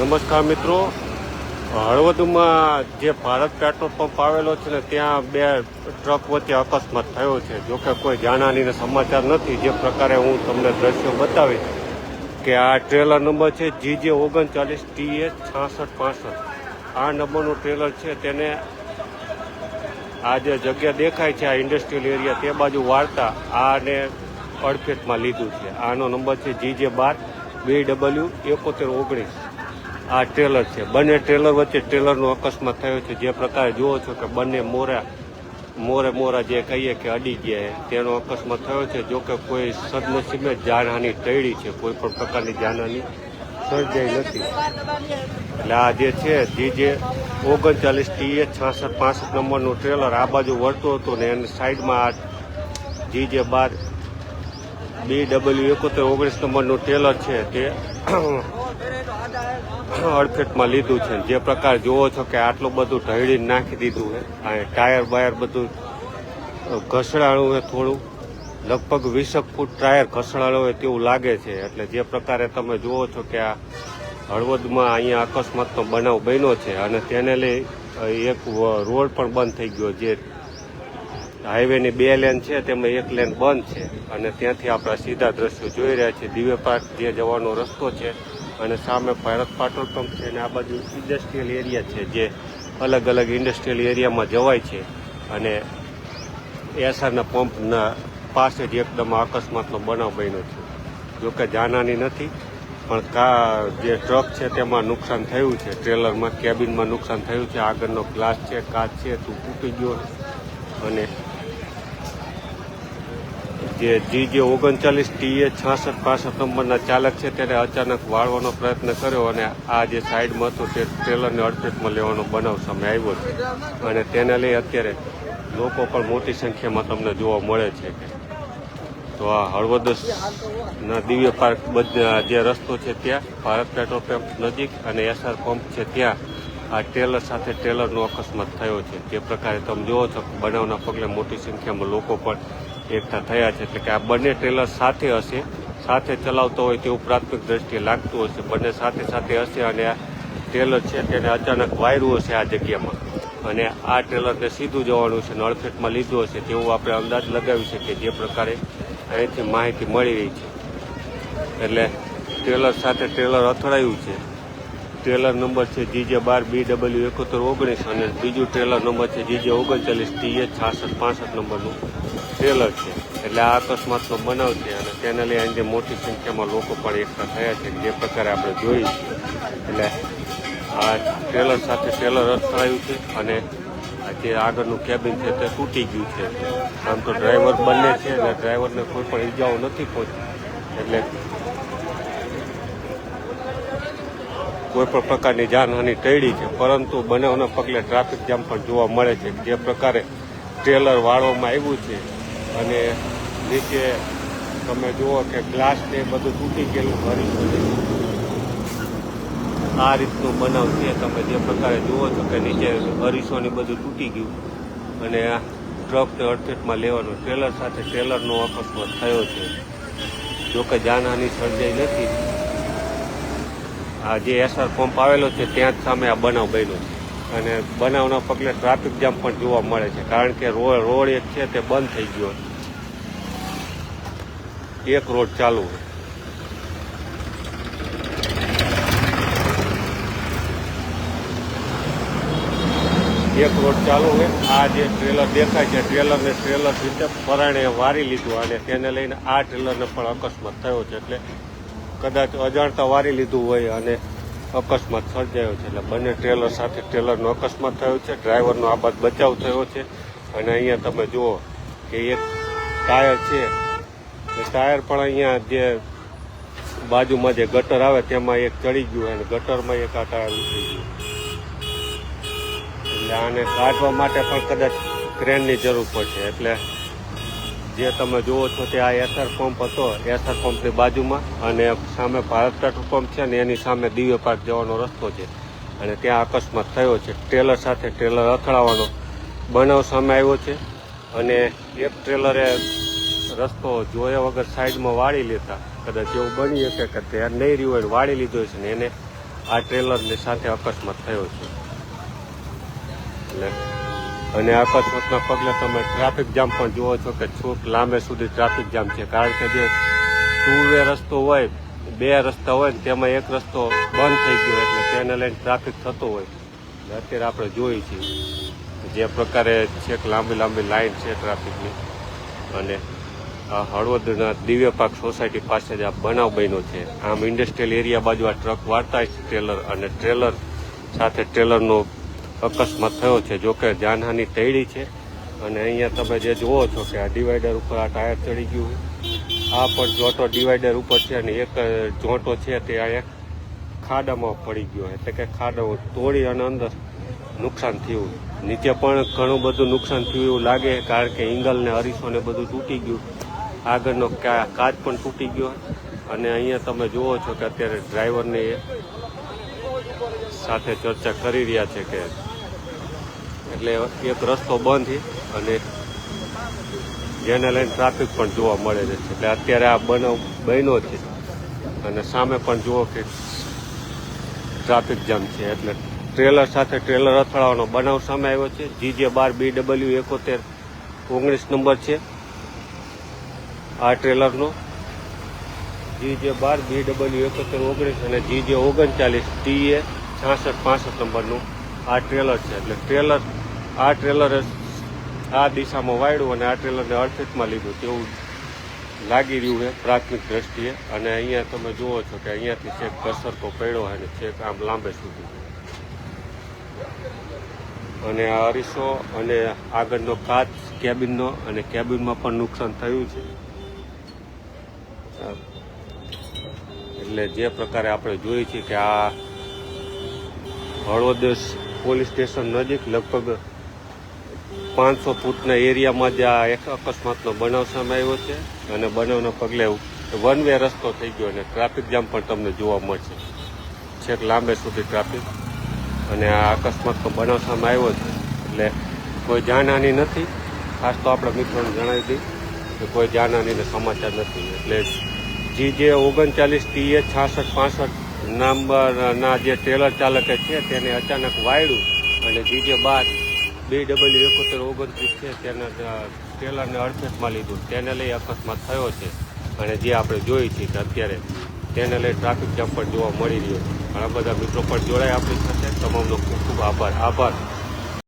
નમસ્કાર મિત્રો. હળવદમાં જે ભારત પેટ્રોલ પંપ આવેલો છે ને, ત્યાં બે ટ્રક વચ્ચે અકસ્માત થયો છે. જોકે કોઈ જાનહાનીના સમાચાર નથી. જે પ્રકારે હું તમને દ્રશ્યો બતાવીશ કે આ ટ્રેલર નંબર છે જીજે ઓગણચાલીસ ટી એચ છાસઠ પાસઠ. આ નંબરનું ટ્રેલર છે. તેને આ જે જગ્યા દેખાય છે, આ ઇન્ડસ્ટ્રીયલ એરિયા, તે બાજુ વાળતા આને અડફેટમાં લીધું છે. આનો નંબર છે જીજે બાર બે ડબલ્યુ એકોતેર ઓગણીસ. આ ટ્રેલર છે. બંને ટ્રેલર વચ્ચે ટ્રેલરનો અકસ્માત થયો છે. જે પ્રકારે જુઓ છો કે બંને મોરા, મોરે મોરા જે કહીએ કે અડી ગયા તેનો અકસ્માત થયો છે. જો કે કોઈ સદનસીબે જાનહાની ટળી છે. કોઈ પણ પ્રકારની જાનહાની સર્જાઈ નથી. એટલે આ જે છે, જે ઓગણચાલીસ ટીએ છાસઠ પાસઠ નંબરનું ટ્રેલર આ બાજુ વળતું હતું ને એની સાઈડમાં આ જી જે બાર, બી ડબલ્યુ એકોતેર ઓગણીસ નંબરનું ટ્રેલર છે તે અડફેટમાં લીધું છે. જે પ્રકાર જુઓ છો કે આટલું બધું ઢળી નાખી દીધું છે. આ ટાયર બાયર બધું ઘસડાણું છે થોડું. લગભગ વીસક ફૂટ ટાયર ઘસડાણું હોય તેવું લાગે છે. એટલે જે પ્રકારે તમે જુઓ છો કે આ હળવદમાં અહીંયા અકસ્માતનો બનાવ બન્યો છે અને તેને લઈ એક રોડ પણ બંધ થઈ ગયો જે હાઈવેની બે લેન છે, તેમાં એક લેન બંધ છે. અને ત્યાંથી આપણે સીધા દ્રશ્યો જોઈ રહ્યા છીએ. દિવ્ય પાર્ક જે જવાનો રસ્તો છે અને સામે ભારત પેટ્રોલ પંપ છે અને આ બાજુ ઇન્ડસ્ટ્રીયલ એરિયા છે, જે અલગ અલગ ઇન્ડસ્ટ્રીયલ એરિયામાં જવાય છે. અને એસઆરના પંપના પાસે જ એકદમ અકસ્માતનો બનાવ બન્યો છે. જોકે જાનહાની નથી, પણ કા જે ટ્રક છે તેમાં નુકસાન થયું છે. ટ્રેલરમાં કેબિનમાં નુકસાન થયું છે. આગળનો ગ્લાસ છે, કાચ છે, તું તૂટી ગયો અને જે જી જે ઓગણચાલીસ ટી એ છાસઠ પાસઠ નંબરના ચાલક છે તેને અચાનક વાળવાનો પ્રયત્ન કર્યો અને આ જે સાઈડમાં હતું તે ટ્રેલરને અડફેટમાં લેવાનો બનાવ સામે આવ્યો છે. અને તેને લઈ અત્યારે લોકો પણ મોટી સંખ્યામાં તમને જોવા મળે છે કે તો આ હળવદસના દિવ્ય પાર્ક જે રસ્તો છે ત્યાં, ભારત પેટ્રોલ પંપ નજીક અને એસઆર પંપ છે ત્યાં આ ટ્રેલર સાથે ટ્રેલરનો અકસ્માત થયો છે. જે પ્રકારે તમે જુઓ છો બનાવના પગલે મોટી સંખ્યામાં લોકો પણ એકઠા થયા છે. એટલે કે આ બંને ટ્રેલર સાથે હશે. સાથે ચલાવતો હોય તેવું પ્રાથમિક દ્રષ્ટિએ લાગતું હશે. બંને સાથે સાથે હશે અને આ ટ્રેલર છે તેને અચાનક વાયરું હશે આ જગ્યામાં. અને આ ટ્રેલરને સીધું જવાનું છે નળફેટમાં લીધું હશે તેવું આપણે અંદાજ લગાવી શકીએ જે પ્રકારે અહીંથી માહિતી મળી રહી છે. એટલે ટ્રેલર સાથે ટ્રેલર અથડાયું છે. ટ્રેલર નંબર છે જીજે બાર બી ડબલ્યુ એકોતેર ઓગણીસ અને બીજું ટ્રેલર નંબર છે જીજે ઓગણચાલીસ ટી એચ છાસઠ પાસઠ નંબરનું ટ્રેલર છે. એટલે આ અકસ્માતનો બનાવ છે અને તેને લઈ આજે મોટી સંખ્યામાં લોકો પણ એકઠા થયા છે જે પ્રકારે આપણે જોઈ એટલે આ ટ્રેલર સાથે ટ્રેલર અથડાયું છે અને જે આગળનું કેબિન છે તે તૂટી ગયું છે. આમ તો ડ્રાઈવર બંને છે અને ડ્રાઈવરને કોઈ પણ ઈજાઓ નથી પહોંચી. એટલે કોઈ પણ પ્રકારની જાનહાની ટળી છે, પરંતુ બનાવના પગલે ટ્રાફિક જામ પણ જોવા મળે છે. જે પ્રકારે ટ્રેલર વાળવામાં આવ્યું છે અને નીચે તમે જુઓ કે ગ્લાસ ને બધું તૂટી ગયેલું ભરી આ રીતનું બનાવ છે. તમે જે પ્રકારે જુઓ છો કે નીચે અરીસો ને બધું તૂટી ગયું અને આ ટ્રકને અડફેટમાં લેવાનું ટ્રેલર સાથે ટ્રેલરનો અકસ્માત થયો છે. જોકે જાનહાની સર્જાઈ નથી. આ જે એસઆર પંપ આવેલો છે, ત્યાં જ સામે આ બનાવ બન્યો છે. અને બનાવના પગલે ટ્રાફિક જામ પણ જોવા મળે છે, કારણ કે રોડ રોડ એક છે તે બંધ થઈ ગયો એક રોડ ચાલુ. એક રોડ ચાલુ હોય આ જે ટ્રેલર દેખાય છે ટ્રેલર ને ટ્રેલર રીતે પરાણે વારી લીધું અને તેને લઈને આ ટ્રેલરને પણ અકસ્માત થયો છે. એટલે કદાચ અજાણતા વારી લીધું હોય અને અકસ્માત સર્જાયો છે. એટલે બંને ટ્રેલર સાથે ટ્રેલરનો અકસ્માત થયો છે. ડ્રાઈવરનો આ બાદ બચાવ થયો છે. અને અહીંયા તમે જુઓ કે એક ટાયર છે. એ ટાયર પણ અહીંયા જે બાજુમાં જે ગટર આવે તેમાં એક ચડી ગયું અને ગટરમાં એક આ ટાયર ઉતરી ગયું. એટલે આને કાઢવા માટે પણ કદાચ ક્રેનની જરૂર પડશે. એટલે જે તમે જુઓ છો તે આ એસઆર પંપ હતો. એસઆર પંપની બાજુમાં અને સામે ભારત પેટ્રોલ પંપ છે ને એની સામે દિવ્ય પાર્ક જવાનો રસ્તો છે. અને ત્યાં અકસ્માત થયો છે. ટ્રેલર સાથે ટ્રેલર અથડાવાનો બનાવ સામે આવ્યો છે. અને એક ટ્રેલરે રસ્તો જોયા વગર સાઈડમાં વાળી લેતા. કદાચ એવું બની શકે કે તે નહીં રહ્યું હોય વાળી લીધો છે ને એને આ ટ્રેલરની સાથે અકસ્માત થયો છે. એટલે અને અકસ્માતના પગલે તમે ટ્રાફિક જામ પણ જુઓ છો કે છૂટ લાંબે સુધી ટ્રાફિક જામ છે. કારણ કે જે ટુ વે રસ્તો હોય, બે રસ્તા હોય ને તેમાં એક રસ્તો બંધ થઈ ગયો એટલે તેને લઈને ટ્રાફિક થતો હોય. અત્યારે આપણે જોઈએ છીએ જે પ્રકારે છેક લાંબી લાંબી લાઈન છે ટ્રાફિકની અને આ હળવદના દિવ્ય પાક સોસાયટી પાસે જ આ બનાવ બન્યો છે. આમ ઇન્ડસ્ટ્રીયલ એરિયા બાજુ આ ટ્રક વાળતા ટ્રેલર અને ટ્રેલર સાથે ટ્રેલરનો અકસ્માત થયો છે. જોકે જાનહાની ટળી છે. અને અહીંયા તમે જે જુઓ છો કે આ ડિવાઈડર ઉપર આ ટાયર ચડી ગયું આ પણ જોટો ડિવાઈડર ઉપર છે અને એક જોટો છે તે આ એક ખાડામાં પડી ગયો એટલે કે ખાડો તોડી અને અંદર નુકસાન થયું. નીચે પણ ઘણું બધું નુકસાન થયું એવું લાગે કારણ કે ઇંગલને ને બધું તૂટી ગયું. આગળનો કાચ પણ તૂટી ગયો. અને અહીંયા તમે જુઓ છો કે અત્યારે ડ્રાઈવરની સાથે ચર્ચા કરી રહ્યા છે કે એટલે એક રસ્તો બંધ અને જેને લઈને ટ્રાફિક પણ જોવા મળે છે. એટલે અત્યારે આ બનાવ બન્યો છે અને સામે પણ જુઓ કે ટ્રાફિક જામ છે. એટલે ટ્રેલર સાથે ટ્રેલર અથડાવાનો બનાવ સામે આવ્યો છે. જીજે બાર બી ડબલ્યુ એકોતેર ઓગણીસ નંબર છે આ ટ્રેલરનો જીજે બાર બી ડબલ્યુ એકોતેર ઓગણીસ અને જી જે ઓગણચાલીસ ટી એ છાસઠ પાસઠ નંબરનું આ ટ્રેલર છે. એટલે ટ્રેલર આ ટ્રેલર આ દિશામાં વાળ્યું અને આ ટ્રેલરને અડફેટમાં લીધું તેવું લાગી રહ્યું છે પ્રાથમિક દ્રષ્ટિએ. અને અહીંયા તમે જુઓ છો કે અહીંયાથી છેક ઘસરકો પડ્યો હોય અને છેક આમ લાંબે સુધી. અને આ અરીસો અને આગળનો કાચ કેબિનનો અને કેબિનમાં પણ નુકસાન થયું છે. એટલે જે પ્રકારે આપણે જોઈએ છીએ કે આ હળવદ પોલીસ સ્ટેશન નજીક લગભગ પાંચસો ફૂટના એરિયામાં જ આ એક અકસ્માતનો બનાવ સામે આવ્યો છે અને બનાવના પગલે વન વે રસ્તો થઈ ગયો અને ટ્રાફિક જામ પણ તમને જોવા મળશે. છેક લાંબે સુધી ટ્રાફિક અને આ અકસ્માતનો બનાવ સામે આવ્યો છે. એટલે કોઈ જાનહાની નથી. ખાસ તો આપણા મિત્રોને જણાવી દઈ કે કોઈ જાનહાનીના સમાચાર નથી. એટલે જી જે ઓગણચાલીસ એ છાસઠ પાસઠ નંબરના જે ટ્રેલર ચાલકે છે તેને અચાનક વાયડું અને જીજે બાદ બે ડબલ્યુ એકોતેર ઓગણત્રીસ છે તેને ટ્રેલરને અડફેટમાં લીધું. તેને લઈ અકસ્માત થયો છે અને જે આપણે જોઈએ છીએ કે અત્યારે તેને લઈ ટ્રાફિક જામ પણ જોવા મળી રહ્યો છે. ઘણા બધા મિત્રો પણ જોડાય આપણી સાથે. તમામનો ખૂબ ખૂબ આભાર. આભાર.